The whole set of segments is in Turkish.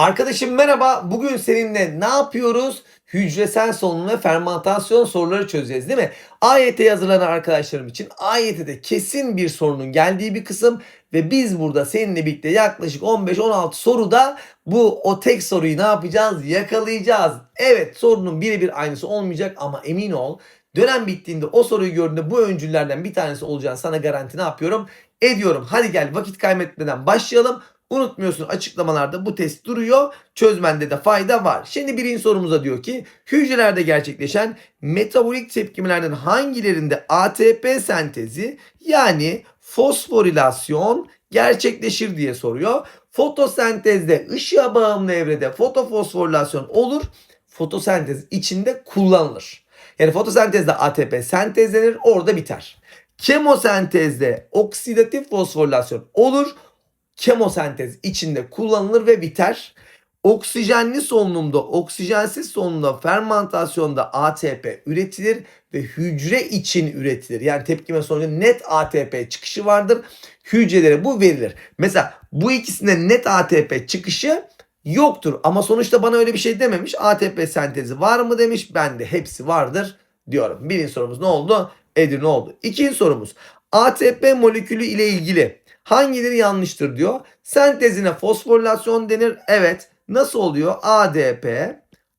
Arkadaşım merhaba. Bugün seninle ne yapıyoruz? Hücresel solunum ve fermantasyon soruları çözeceğiz değil mi? AYT'ye hazırlanan arkadaşlarım için AYT'de kesin bir sorunun geldiği bir kısım ve biz burada seninle birlikte yaklaşık 15-16 soruda bu o tek soruyu ne yapacağız? Yakalayacağız. Evet sorunun birebir aynısı olmayacak ama emin ol dönem bittiğinde o soruyu gördüğünde bu öncüllerden bir tanesi olacağını sana garanti ne yapıyorum? Ediyorum. Hadi gel vakit kaybetmeden başlayalım. Unutmuyorsun açıklamalarda bu test duruyor. Çözmende de fayda var. Şimdi birinci sorumuza diyor ki hücrelerde gerçekleşen metabolik tepkimelerden hangilerinde ATP sentezi yani fosforilasyon gerçekleşir diye soruyor. Fotosentezde ışığa bağımlı evrede fotofosforilasyon olur. Fotosentez içinde kullanılır. Yani fotosentezde ATP sentezlenir orada biter. Kemosentezde oksidatif fosforilasyon olur kemosentez içinde kullanılır ve biter. Oksijenli solunumda, oksijensiz solunumda, fermantasyonda ATP üretilir ve hücre için üretilir. Yani tepkime sonucu net ATP çıkışı vardır. Hücrelere bu verilir. Mesela bu ikisinde net ATP çıkışı yoktur ama sonuçta bana öyle bir şey dememiş. ATP sentezi var mı demiş. Ben de hepsi vardır diyorum. Birinci sorumuz ne oldu? Edir ne oldu? İkinci sorumuz. ATP molekülü ile ilgili Hangileri yanlıştır diyor. Sentezine fosforilasyon denir. Evet. Nasıl oluyor? ADP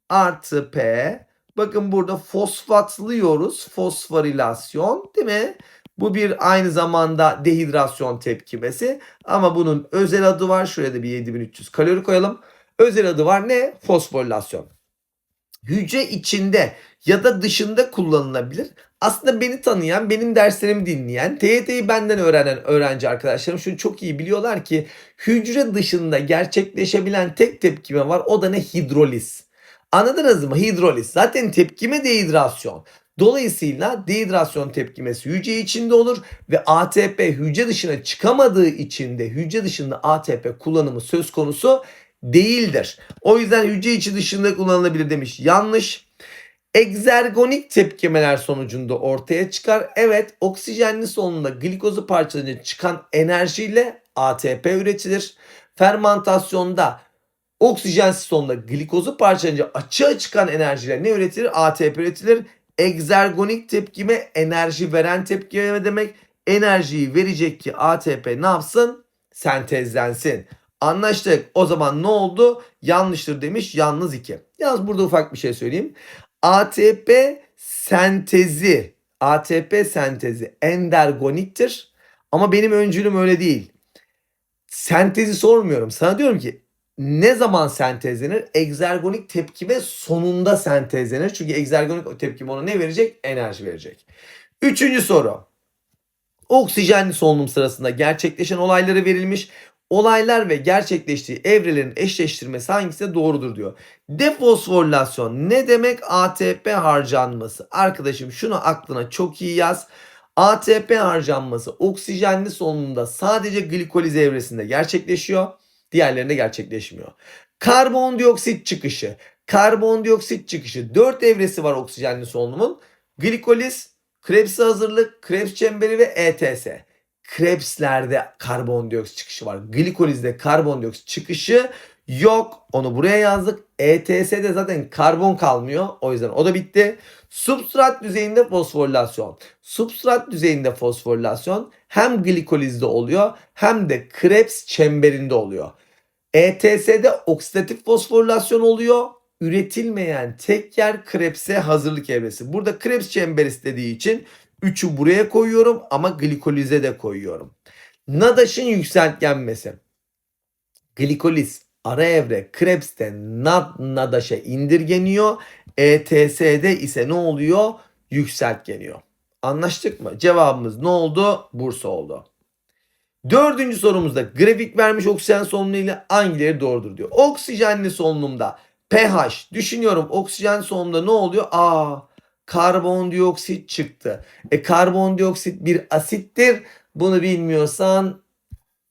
artı P. Bakın burada fosfatlıyoruz. Fosforilasyon değil mi? Bu bir aynı zamanda dehidrasyon tepkimesi. Ama bunun özel adı var. Şuraya da bir 7300 kalori koyalım. Özel adı var ne? Fosforilasyon. Hücre içinde ya da dışında kullanılabilir. Aslında beni tanıyan, benim derslerimi dinleyen, TYT'yi benden öğrenen öğrenci arkadaşlarım şunu çok iyi biliyorlar ki hücre dışında gerçekleşebilen tek tepkime var. O da ne? Hidroliz. Anladınız mı? Hidroliz. Zaten tepkime dehidrasyon. Dolayısıyla dehidrasyon tepkimesi hücre içinde olur ve ATP hücre dışına çıkamadığı için de hücre dışında ATP kullanımı söz konusu değildir. O yüzden hücre içi dışında kullanılabilir demiş. Yanlış. Egzergonik tepkimeler sonucunda ortaya çıkar. Evet oksijenli solunumda glikozu parçalanınca çıkan enerjiyle ATP üretilir. Fermantasyonda oksijensiz solunumda glikozu parçalanınca açığa çıkan enerjiyle ne üretilir? ATP üretilir. Egzergonik tepkime enerji veren tepkime demek. Enerjiyi verecek ki ATP ne yapsın? Sentezlensin. Anlaştık. O zaman ne oldu? Yanlıştır demiş. Yalnız 2. Yalnız burada ufak bir şey söyleyeyim. ATP sentezi ATP sentezi endergoniktir. Ama benim öncülüm öyle değil. Sentezi sormuyorum. Sana diyorum ki ne zaman sentezlenir? Egzergonik tepkime sonunda sentezlenir. Çünkü egzergonik tepkime ona ne verecek? Enerji verecek. Üçüncü soru. Oksijenli solunum sırasında gerçekleşen olayları verilmiş olaylar ve gerçekleştiği evrelerin eşleştirmesi hangisi doğrudur diyor. Defosforilasyon ne demek? ATP harcanması. Arkadaşım şunu aklına çok iyi yaz. ATP harcanması oksijenli solunumda sadece glikoliz evresinde gerçekleşiyor. Diğerlerinde gerçekleşmiyor. Karbondioksit çıkışı. Karbondioksit çıkışı 4 evresi var oksijenli solunumun. Glikoliz, Krebs hazırlık, Krebs çemberi ve ETS. Krebslerde karbondioksit çıkışı var. Glikolizde karbondioksit çıkışı yok. Onu buraya yazdık. ETS'de zaten karbon kalmıyor. O yüzden o da bitti. Substrat düzeyinde fosforilasyon. Substrat düzeyinde fosforilasyon hem glikolizde oluyor hem de Krebs çemberinde oluyor. ETS'de oksidatif fosforilasyon oluyor. Üretilmeyen tek yer Krebs'e hazırlık evresi. Burada Krebs çemberi istediği için 3'ü buraya koyuyorum ama glikolize de koyuyorum. NADAŞ'ın yükseltgenmesi. Glikoliz ara evre Krebs'te NAD NADAŞ'a indirgeniyor. ETS'de ise ne oluyor? Yükseltgeniyor. Anlaştık mı? Cevabımız ne oldu? Bursa oldu. Dördüncü sorumuzda grafik vermiş oksijen solunumu ile hangileri doğrudur diyor. Oksijenli solunumda pH düşünüyorum oksijen solunumda ne oluyor? Aa karbondioksit çıktı. E karbondioksit bir asittir. Bunu bilmiyorsan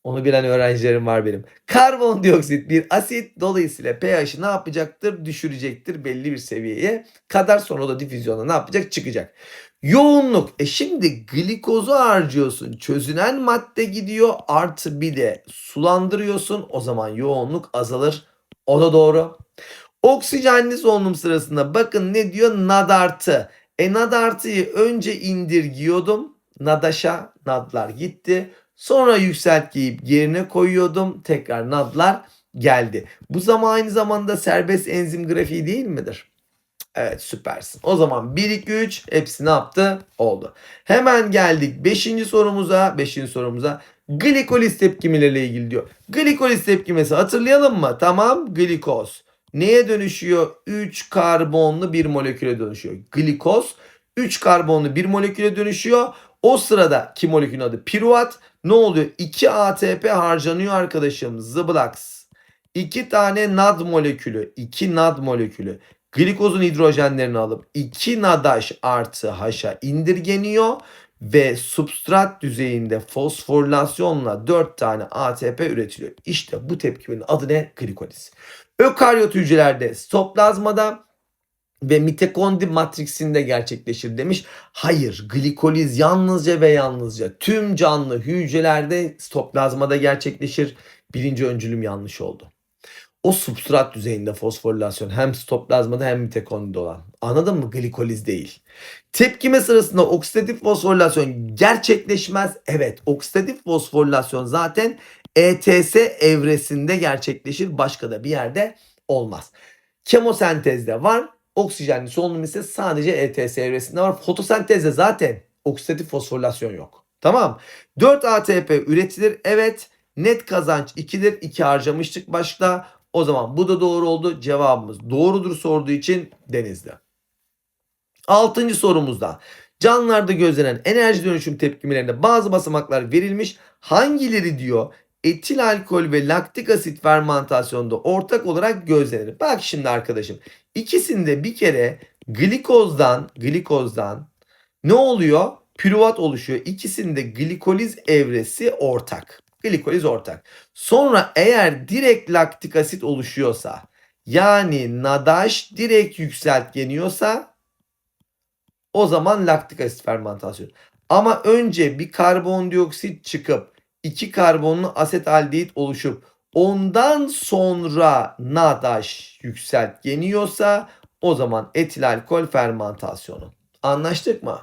onu bilen öğrencilerim var benim. Karbondioksit bir asit dolayısıyla pH'i ne yapacaktır? Düşürecektir belli bir seviyeye kadar sonra da difüzyonda ne yapacak? Çıkacak. Yoğunluk. E şimdi glikozu harcıyorsun. Çözünen madde gidiyor artı bir de sulandırıyorsun. O zaman yoğunluk azalır. O da doğru. Oksijenli solunum sırasında bakın ne diyor? Nad artı. E nad artıyı önce indirgiyordum. Nadaşa nadlar gitti. Sonra yükseltgiyip yerine koyuyordum. Tekrar nadlar geldi. Bu zaman aynı zamanda serbest enzim grafiği değil midir? Evet süpersin. O zaman 1, 2, 3 hepsi ne yaptı? Oldu. Hemen geldik 5. sorumuza. 5. sorumuza. Glikoliz tepkimeleriyle ilgili diyor. Glikoliz tepkimesi hatırlayalım mı? Tamam glikoz. Neye dönüşüyor? 3 karbonlu bir moleküle dönüşüyor. Glikoz 3 karbonlu bir moleküle dönüşüyor. O sırada ki molekülün adı piruvat. Ne oluyor? 2 ATP harcanıyor arkadaşım. Zıblaks. 2 tane NAD molekülü. 2 NAD molekülü. Glikozun hidrojenlerini alıp 2 NADH artı H'a indirgeniyor ve substrat düzeyinde fosforilasyonla 4 tane ATP üretiliyor. İşte bu tepkimenin adı ne? Glikoliz. Ökaryot hücrelerde sitoplazmada ve mitokondri matriksinde gerçekleşir demiş. Hayır, glikoliz yalnızca ve yalnızca tüm canlı hücrelerde sitoplazmada gerçekleşir. Birinci öncülüm yanlış oldu. O substrat düzeyinde fosforilasyon hem sitoplazmada hem mitokondride olan. Anladın mı? Glikoliz değil. Tepkime sırasında oksidatif fosforilasyon gerçekleşmez. Evet, oksidatif fosforilasyon zaten ETS evresinde gerçekleşir. Başka da bir yerde olmaz. Kemosentezde var. Oksijenli solunum ise sadece ETS evresinde var. Fotosentezde zaten oksidatif fosforilasyon yok. Tamam. 4 ATP üretilir. Evet. Net kazanç 2'dir. 2 harcamıştık başta. O zaman bu da doğru oldu. Cevabımız doğrudur sorduğu için Denizli. Altıncı sorumuzda canlılarda gözlenen enerji dönüşüm tepkimelerinde bazı basamaklar verilmiş. Hangileri diyor etil alkol ve laktik asit fermentasyonda ortak olarak gözlenir. Bak şimdi arkadaşım ikisinde bir kere glikozdan glikozdan ne oluyor? Pürüvat oluşuyor. İkisinde glikoliz evresi ortak. Glikoliz ortak. Sonra eğer direkt laktik asit oluşuyorsa yani NADH direkt yükseltgeniyorsa o zaman laktik asit fermentasyonu. Ama önce bir karbondioksit çıkıp iki karbonlu asetaldehit oluşup ondan sonra NADH yükseltgeniyorsa o zaman etil alkol fermentasyonu. Anlaştık mı?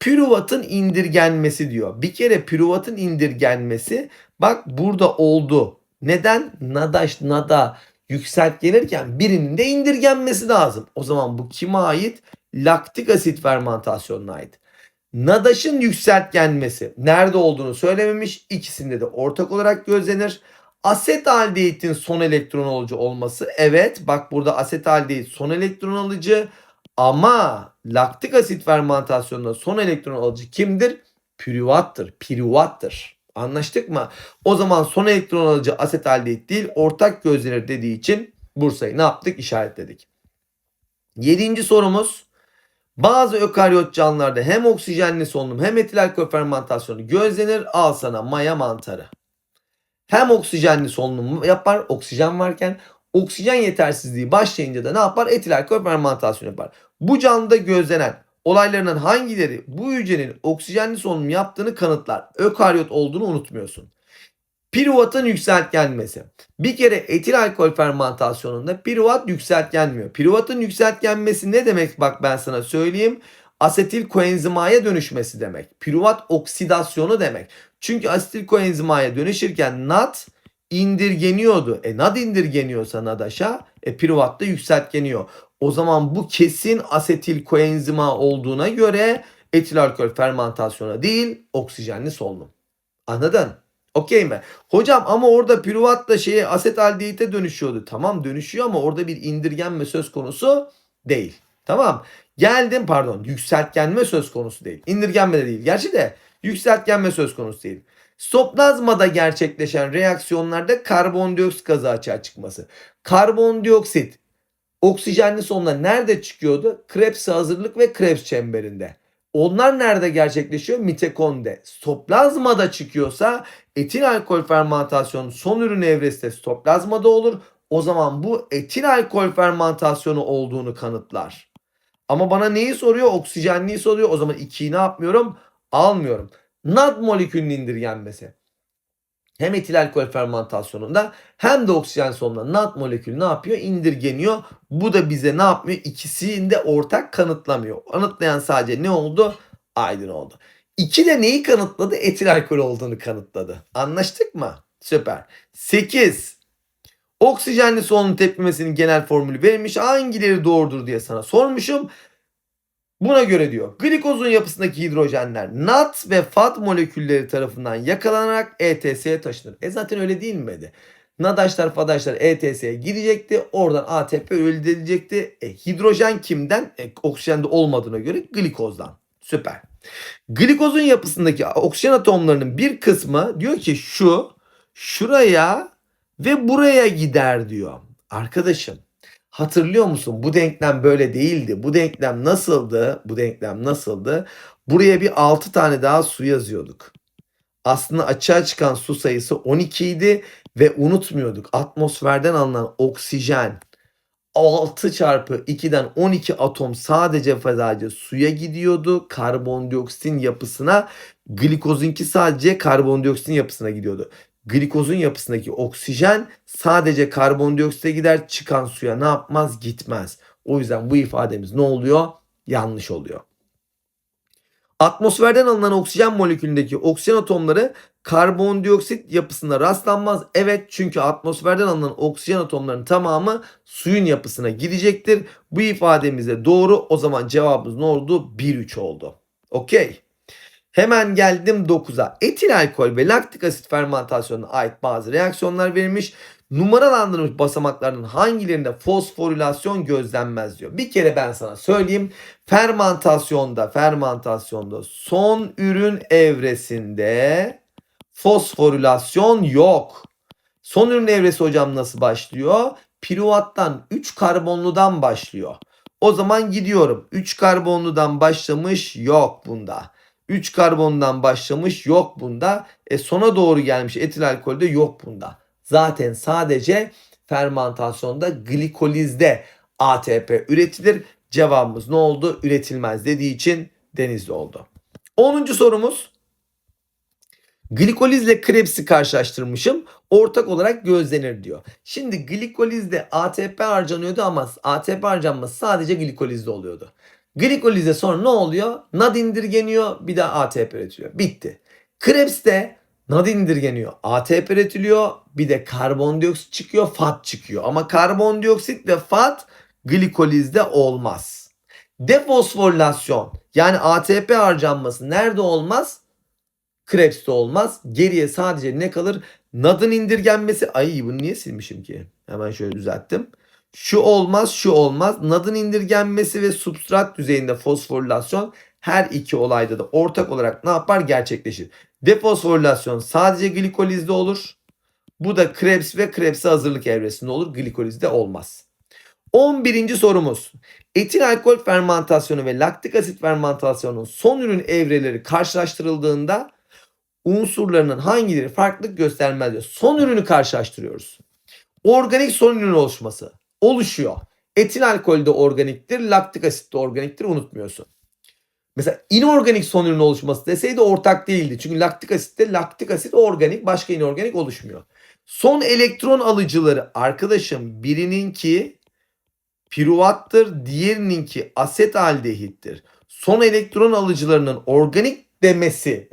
Pürüvatın indirgenmesi diyor. Bir kere pürüvatın indirgenmesi bak burada oldu. Neden? Nadaş nada yükseltgenirken birinin de indirgenmesi lazım. O zaman bu kime ait? Laktik asit fermentasyonuna ait. Nadaş'ın yükseltgenmesi nerede olduğunu söylememiş. İkisinde de ortak olarak gözlenir. Asetaldehitin son elektron alıcı olması. Evet bak burada asetaldehit son elektron alıcı. Ama laktik asit fermentasyonunda son elektron alıcı kimdir? Pürüvattır. Pürüvattır. Anlaştık mı? O zaman son elektron alıcı asetaldehit değil ortak gözlenir dediği için Bursa'yı ne yaptık? İşaretledik. Yedinci sorumuz. Bazı ökaryot canlılarda hem oksijenli solunum hem etil alkol fermentasyonu gözlenir. Al sana maya mantarı. Hem oksijenli solunum yapar oksijen varken oksijen yetersizliği başlayınca da ne yapar? Etil alkol fermentasyonu yapar. Bu canlıda gözlenen olaylarının hangileri bu hücrenin oksijenli solunum yaptığını kanıtlar. Ökaryot olduğunu unutmuyorsun. Piruvatın yükseltgenmesi. Bir kere etil alkol fermentasyonunda piruvat yükseltgenmiyor. Piruvatın yükseltgenmesi ne demek bak ben sana söyleyeyim. Asetil koenzimaya dönüşmesi demek. Piruvat oksidasyonu demek. Çünkü asetil koenzimaya dönüşürken NAD indirgeniyordu. E NAD indirgeniyorsa NADAŞ'a e piruvat da yükseltgeniyor. O zaman bu kesin asetil koenzima olduğuna göre etil alkol fermentasyona değil oksijenli solunum. Anladın? Okey mi? Hocam ama orada pürüvat da şeye asetaldehite dönüşüyordu. Tamam dönüşüyor ama orada bir indirgenme söz konusu değil. Tamam. Geldim pardon yükseltgenme söz konusu değil. İndirgenme de değil. Gerçi de yükseltgenme söz konusu değil. Stoplazmada gerçekleşen reaksiyonlarda karbondioksit gazı açığa çıkması. Karbondioksit oksijenli sonunda nerede çıkıyordu? Krebs hazırlık ve Krebs çemberinde. Onlar nerede gerçekleşiyor? Mitokonde. Stoplazmada çıkıyorsa etil alkol fermentasyonu son ürün evresi de stoplazmada olur. O zaman bu etil alkol fermentasyonu olduğunu kanıtlar. Ama bana neyi soruyor? Oksijenliği soruyor. O zaman 2'yi ne yapmıyorum? Almıyorum. NAD molekülünün indirgenmesi. Hem etil alkol fermentasyonunda hem de oksijen solunumunda NAD molekülü ne yapıyor? İndirgeniyor. Bu da bize ne yapmıyor? İkisini de ortak kanıtlamıyor. Kanıtlayan sadece ne oldu? Aydın oldu. İki de neyi kanıtladı? Etil alkol olduğunu kanıtladı. Anlaştık mı? Süper. 8. Oksijenli solunum tepkimesinin genel formülü verilmiş. Hangileri doğrudur diye sana sormuşum. Buna göre diyor glikozun yapısındaki hidrojenler NAD ve FAD molekülleri tarafından yakalanarak ETS'ye taşınır. E zaten öyle değil miydi? NADAŞlar FADAŞlar ETS'ye girecekti. Oradan ATP elde. E, hidrojen kimden? E, oksijende olmadığına göre glikozdan. Süper. Glikozun yapısındaki oksijen atomlarının bir kısmı diyor ki şu, şuraya ve buraya gider diyor. Arkadaşım hatırlıyor musun? Bu denklem böyle değildi. Bu denklem nasıldı? Bu denklem nasıldı? Buraya bir 6 tane daha su yazıyorduk. Aslında açığa çıkan su sayısı 12 idi ve unutmuyorduk. Atmosferden alınan oksijen 6 çarpı 2'den 12 atom sadece sadece suya gidiyordu. Karbondioksitin yapısına glikozinki sadece karbondioksitin yapısına gidiyordu. Glikozun yapısındaki oksijen sadece karbondioksite gider çıkan suya ne yapmaz gitmez. O yüzden bu ifademiz ne oluyor? Yanlış oluyor. Atmosferden alınan oksijen molekülündeki oksijen atomları karbondioksit yapısına rastlanmaz. Evet çünkü atmosferden alınan oksijen atomlarının tamamı suyun yapısına gidecektir. Bu ifademiz de doğru. O zaman cevabımız ne oldu? 1-3 oldu. Okey. Hemen geldim 9'a. Etil alkol ve laktik asit fermentasyonuna ait bazı reaksiyonlar verilmiş. Numaralandırılmış basamaklarının hangilerinde fosforilasyon gözlenmez diyor. Bir kere ben sana söyleyeyim. Fermentasyonda, fermentasyonda son ürün evresinde fosforilasyon yok. Son ürün evresi hocam nasıl başlıyor? Piruvattan 3 karbonludan başlıyor. O zaman gidiyorum. 3 karbonludan başlamış yok bunda. 3 karbondan başlamış yok bunda. E sona doğru gelmiş etil alkolde yok bunda. Zaten sadece fermentasyonda glikolizde ATP üretilir. Cevabımız ne oldu? Üretilmez dediği için denizli oldu. 10. sorumuz. Glikolizle Krebs'i karşılaştırmışım. Ortak olarak gözlenir diyor. Şimdi glikolizde ATP harcanıyordu ama ATP harcanması sadece glikolizde oluyordu. Glikolize sonra ne oluyor? NAD indirgeniyor bir de ATP üretiliyor. Bitti. Krebs'te NAD indirgeniyor. ATP üretiliyor. Bir de karbondioksit çıkıyor. FAT çıkıyor. Ama karbondioksit ve FAT glikolizde olmaz. Defosforilasyon yani ATP harcanması nerede olmaz? Krebs'te olmaz. Geriye sadece ne kalır? NAD'ın indirgenmesi. Ay bunu niye silmişim ki? Hemen şöyle düzelttim. Şu olmaz, şu olmaz. NAD'ın indirgenmesi ve substrat düzeyinde fosforilasyon her iki olayda da ortak olarak ne yapar? Gerçekleşir. Defosforilasyon sadece glikolizde olur. Bu da Krebs ve Krebs'e hazırlık evresinde olur. Glikolizde olmaz. 11. sorumuz. Etil alkol fermentasyonu ve laktik asit fermentasyonunun son ürün evreleri karşılaştırıldığında unsurlarının hangileri farklılık göstermez diyor. Son ürünü karşılaştırıyoruz. Organik son ürün oluşması oluşuyor. Etil alkol de organiktir, laktik asit de organiktir unutmuyorsun. Mesela inorganik son ürün oluşması deseydi ortak değildi. Çünkü laktik asitte laktik asit organik başka inorganik oluşmuyor. Son elektron alıcıları arkadaşım birininki piruvattır, diğerininki asetaldehittir. Son elektron alıcılarının organik demesi.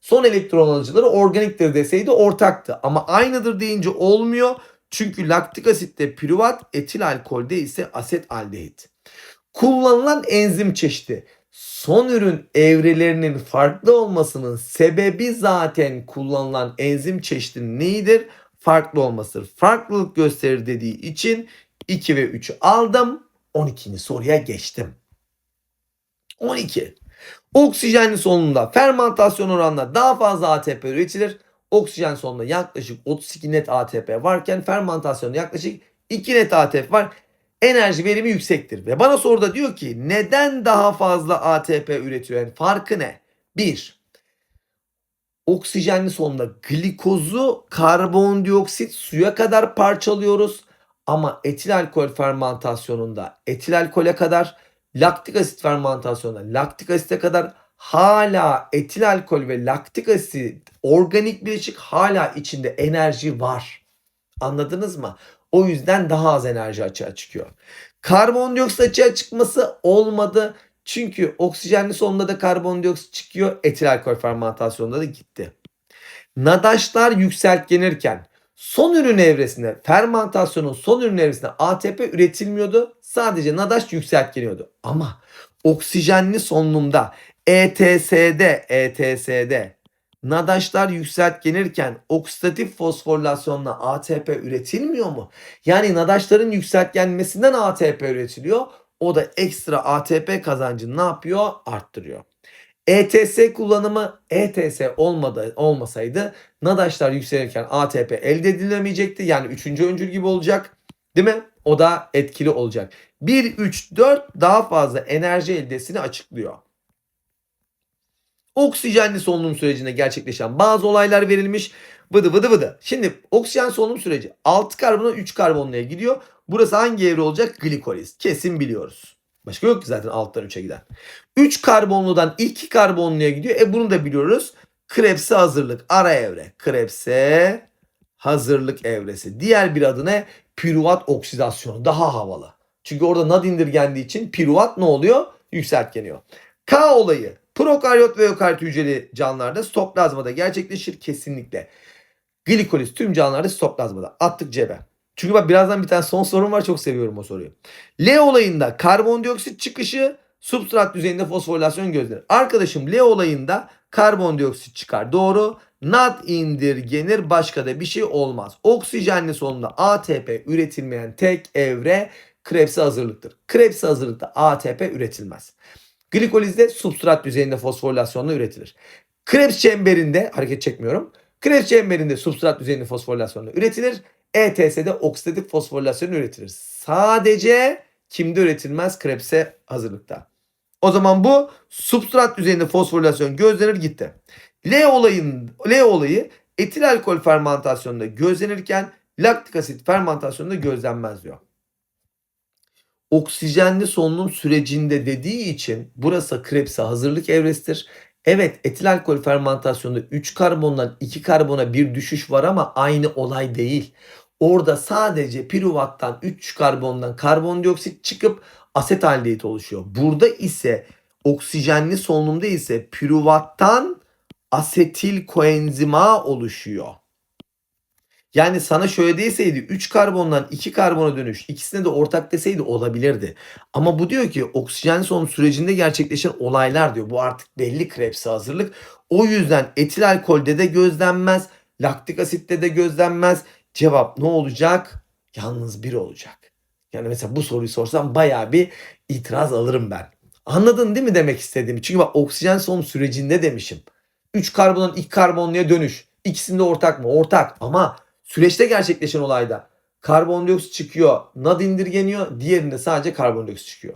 Son elektron alıcıları organiktir deseydi ortaktı. Ama aynıdır deyince olmuyor. Çünkü laktik asitte piruvat, etil alkolde ise asetaldehit. Kullanılan enzim çeşidi son ürün evrelerinin farklı olmasının sebebi zaten kullanılan enzim çeşidinin neyidir? Farklı olmasıdır. Farklılık gösterir dediği için 2 ve 3'ü aldım. 12. soruya geçtim. 12. Oksijenli solunumda fermentasyon oranla daha fazla ATP üretilir. Oksijen solunumda yaklaşık 32 net ATP varken fermentasyonda yaklaşık 2 net ATP var. Enerji verimi yüksektir. Ve bana soruda diyor ki neden daha fazla ATP üretiyor? Yani farkı ne? 1. Oksijenli solunumda glikozu karbondioksit suya kadar parçalıyoruz. Ama etil alkol fermentasyonunda etil alkole kadar, laktik asit fermentasyonunda laktik asite kadar hala etil alkol ve laktik asit organik bileşik hala içinde enerji var. Anladınız mı? O yüzden daha az enerji açığa çıkıyor. Karbondioksit açığa çıkması olmadı. Çünkü oksijenli solunda da karbondioksit çıkıyor. Etil alkol fermentasyonunda da gitti. Nadaşlar yükseltgenirken son ürün evresinde fermentasyonun son ürün evresinde ATP üretilmiyordu. Sadece nadaş yükseltgeniyordu. Ama oksijenli solunumda ETS'de ETS'de nadaşlar yükseltgenirken oksidatif fosforilasyonla ATP üretilmiyor mu? Yani nadaşların yükseltgenmesinden ATP üretiliyor. O da ekstra ATP kazancını ne yapıyor? Arttırıyor. ETS kullanımı ETS olmadı, olmasaydı nadaşlar yükselirken ATP elde edilemeyecekti. Yani üçüncü öncül gibi olacak. Değil mi? O da etkili olacak. 1, 3, 4 daha fazla enerji eldesini açıklıyor. Oksijenli solunum sürecinde gerçekleşen bazı olaylar verilmiş. Vıdı vıdı vıdı. Şimdi oksijen solunum süreci 6 karbona 3 karbonluya gidiyor. Burası hangi evre olacak? Glikoliz. Kesin biliyoruz. Başka yok ki zaten alttan 3'e giden. 3 karbonludan 2 karbonluya gidiyor. E bunu da biliyoruz. Krebs'e hazırlık. Ara evre. Krebs'e hazırlık evresi. Diğer bir adı ne? Piruvat oksidasyonu. Daha havalı. Çünkü orada nad indirgendiği için piruvat ne oluyor? Yükseltgeniyor. K olayı prokaryot ve ökaryot hücreli canlılarda stoplazmada gerçekleşir kesinlikle. Glikoliz tüm canlılarda stoplazmada. Attık cebe. Çünkü bak birazdan bir tane son sorum var çok seviyorum o soruyu. L olayında karbondioksit çıkışı substrat düzeyinde fosforilasyon gözlenir. Arkadaşım L olayında karbondioksit çıkar. Doğru. Nad indirgenir başka da bir şey olmaz. Oksijenli solunda ATP üretilmeyen tek evre Krebs'e hazırlıktır. Krebs'e hazırlıkta ATP üretilmez. Glikolizde substrat düzeyinde fosforilasyonla üretilir. Krebs çemberinde hareket çekmiyorum. Krebs çemberinde substrat düzeyinde fosforilasyonla üretilir. ETS'de oksidatif fosforilasyon üretilir. Sadece kimde üretilmez? Krebs'e hazırlıkta. O zaman bu substrat düzeyinde fosforilasyon gözlenir gitti. L olayın L olayı etil alkol fermentasyonunda gözlenirken laktik asit fermentasyonunda gözlenmez diyor. Oksijenli solunum sürecinde dediği için burası Krebs'e hazırlık evresidir. Evet etil alkol fermentasyonunda 3 karbondan 2 karbona bir düşüş var ama aynı olay değil. Orada sadece piruvattan 3 karbondan karbondioksit çıkıp asetaldehit oluşuyor. Burada ise oksijenli solunumda ise piruvattan asetil koenzima oluşuyor. Yani sana şöyle deseydi 3 karbondan 2 karbona dönüş ikisine de ortak deseydi olabilirdi. Ama bu diyor ki oksijen solunum sürecinde gerçekleşen olaylar diyor. Bu artık belli Krebs'e hazırlık. O yüzden etil alkolde de gözlenmez. Laktik asitte de gözlenmez. Cevap ne olacak? Yalnız bir olacak. Yani mesela bu soruyu sorsam bayağı bir itiraz alırım ben. Anladın değil mi demek istediğimi? Çünkü bak oksijen solunum sürecinde demişim. 3 karbondan 2 karbonluya dönüş. İkisinde ortak mı? Ortak ama süreçte gerçekleşen olayda karbondioksit çıkıyor, nad indirgeniyor, diğerinde sadece karbondioksit çıkıyor.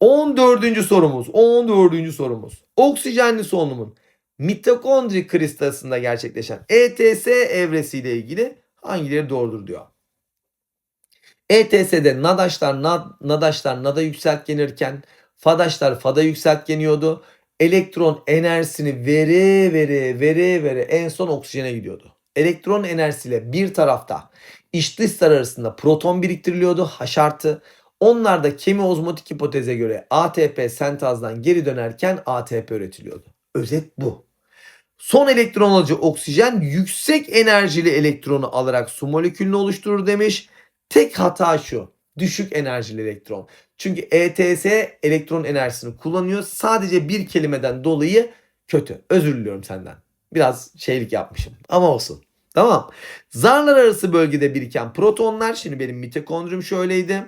14. sorumuz, 14. sorumuz. Oksijenli solunumun mitokondri kristalında gerçekleşen ETS evresiyle ilgili hangileri doğrudur diyor. ETS'de nadaşlar nad, nadaşlar nada yükseltgenirken fadaşlar fada yükseltgeniyordu. Elektron enerjisini vere vere vere vere en son oksijene gidiyordu. Elektron enerjisiyle bir tarafta iç dışlar arasında proton biriktiriliyordu H artı. Onlar da kemiozmotik hipoteze göre ATP sentazdan geri dönerken ATP üretiliyordu. Özet bu. Son elektron alıcı oksijen yüksek enerjili elektronu alarak su molekülünü oluşturur demiş. Tek hata şu. Düşük enerjili elektron. Çünkü ETS elektron enerjisini kullanıyor. Sadece bir kelimeden dolayı kötü. Özür diliyorum senden. Biraz şeylik yapmışım. Ama olsun. Tamam. Zarlar arası bölgede biriken protonlar. Şimdi benim mitokondrium şöyleydi.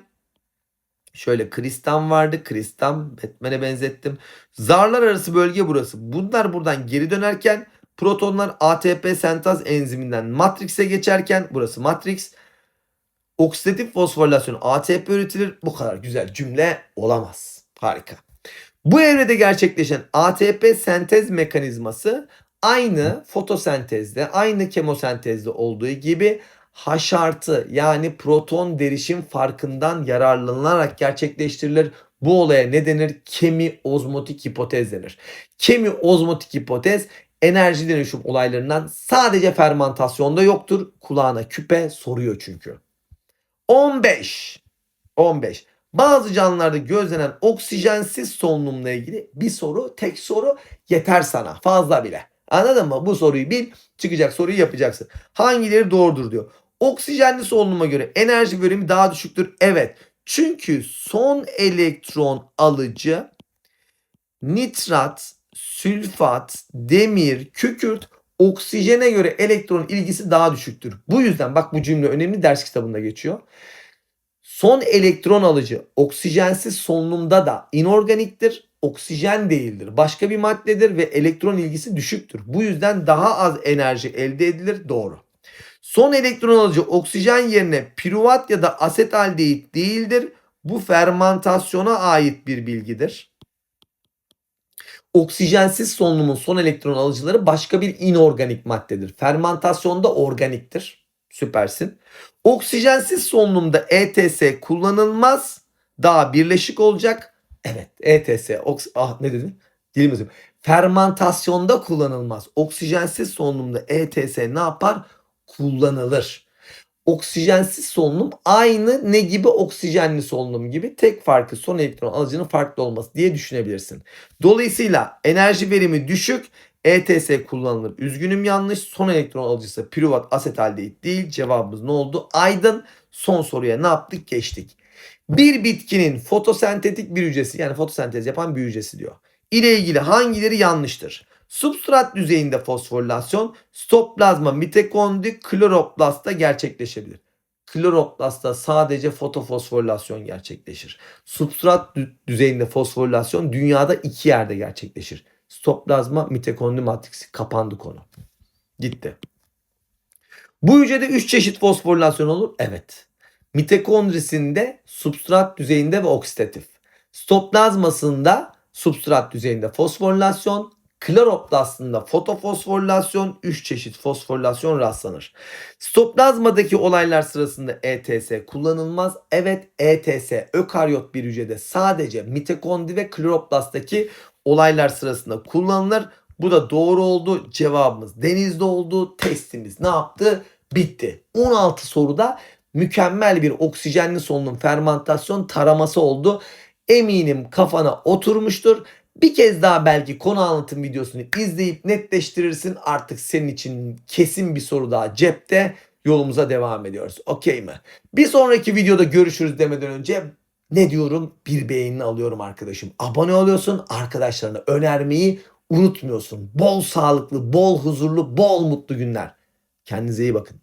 Şöyle kristan vardı. Kristan Batman'e benzettim. Zarlar arası bölge burası. Bunlar buradan geri dönerken protonlar ATP sentaz enziminden matrix'e geçerken burası matrix. Oksidatif fosforilasyon ATP üretilir. Bu kadar güzel cümle olamaz. Harika. Bu evrede gerçekleşen ATP sentez mekanizması aynı fotosentezde, aynı kemosentezde olduğu gibi H artı yani proton derişim farkından yararlanılarak gerçekleştirilir. Bu olaya ne denir? Kemi-ozmotik hipotez denir. Kemi-ozmotik hipotez enerji dönüşüm olaylarından sadece fermentasyonda yoktur. Kulağına küpe soruyor çünkü. 15. 15. Bazı canlılarda gözlenen oksijensiz solunumla ilgili bir soru, tek soru yeter sana. Fazla bile. Anladın mı? Bu soruyu bil, çıkacak soruyu yapacaksın. Hangileri doğrudur diyor. Oksijenli solunuma göre enerji verimi daha düşüktür. Evet. Çünkü son elektron alıcı nitrat, sülfat, demir, kükürt oksijene göre elektron ilgisi daha düşüktür. Bu yüzden bak bu cümle önemli ders kitabında geçiyor. Son elektron alıcı oksijensiz solunumda da inorganiktir. Oksijen değildir. Başka bir maddedir ve elektron ilgisi düşüktür. Bu yüzden daha az enerji elde edilir. Doğru. Son elektron alıcı oksijen yerine piruvat ya da asetaldehit değildir. Bu fermentasyona ait bir bilgidir. Oksijensiz solunumun son elektron alıcıları başka bir inorganik maddedir. Fermentasyonda organiktir. Süpersin. Oksijensiz solunumda ETS kullanılmaz. Daha birleşik olacak. Evet ETS. Oks ah ne dedim? Dilim özüm. Fermentasyonda kullanılmaz. Oksijensiz solunumda ETS ne yapar? Kullanılır. Oksijensiz solunum aynı ne gibi oksijenli solunum gibi tek farkı son elektron alıcının farklı olması diye düşünebilirsin. Dolayısıyla enerji verimi düşük ETS kullanılır. Üzgünüm yanlış. Son elektron alıcısı piruvat asetaldehit değil. Cevabımız ne oldu? Aydın. Son soruya ne yaptık? Geçtik. Bir bitkinin fotosentetik bir hücresi yani fotosentez yapan bir hücresi diyor. İle ilgili hangileri yanlıştır? Substrat düzeyinde fosforilasyon stoplazma, mitokondri, kloroplastta gerçekleşebilir. Kloroplastta sadece fotofosforilasyon gerçekleşir. Substrat düzeyinde fosforilasyon dünyada iki yerde gerçekleşir. Stoplazma, mitokondri matriksi kapandı konu. Gitti. Bu hücrede 3 çeşit fosforilasyon olur. Evet. Mitokondrisinde substrat düzeyinde ve oksidatif. Stoplazmasında substrat düzeyinde fosforilasyon, kloroplastında fotofosforilasyon, 3 çeşit fosforilasyon rastlanır. Stoplazmadaki olaylar sırasında ETS kullanılmaz. Evet ETS ökaryot bir hücrede sadece mitokondri ve kloroplasttaki olaylar sırasında kullanılır. Bu da doğru oldu. Cevabımız denizde oldu. Testimiz ne yaptı? Bitti. 16 soruda mükemmel bir oksijenli solunum fermentasyon taraması oldu. Eminim kafana oturmuştur. Bir kez daha belki konu anlatım videosunu izleyip netleştirirsin. Artık senin için kesin bir soru daha cepte. Yolumuza devam ediyoruz. Okey mi? Bir sonraki videoda görüşürüz demeden önce ne diyorum? Bir beğenini alıyorum arkadaşım. Abone oluyorsun. Arkadaşlarına önermeyi unutmuyorsun. Bol sağlıklı, bol huzurlu, bol mutlu günler. Kendinize iyi bakın.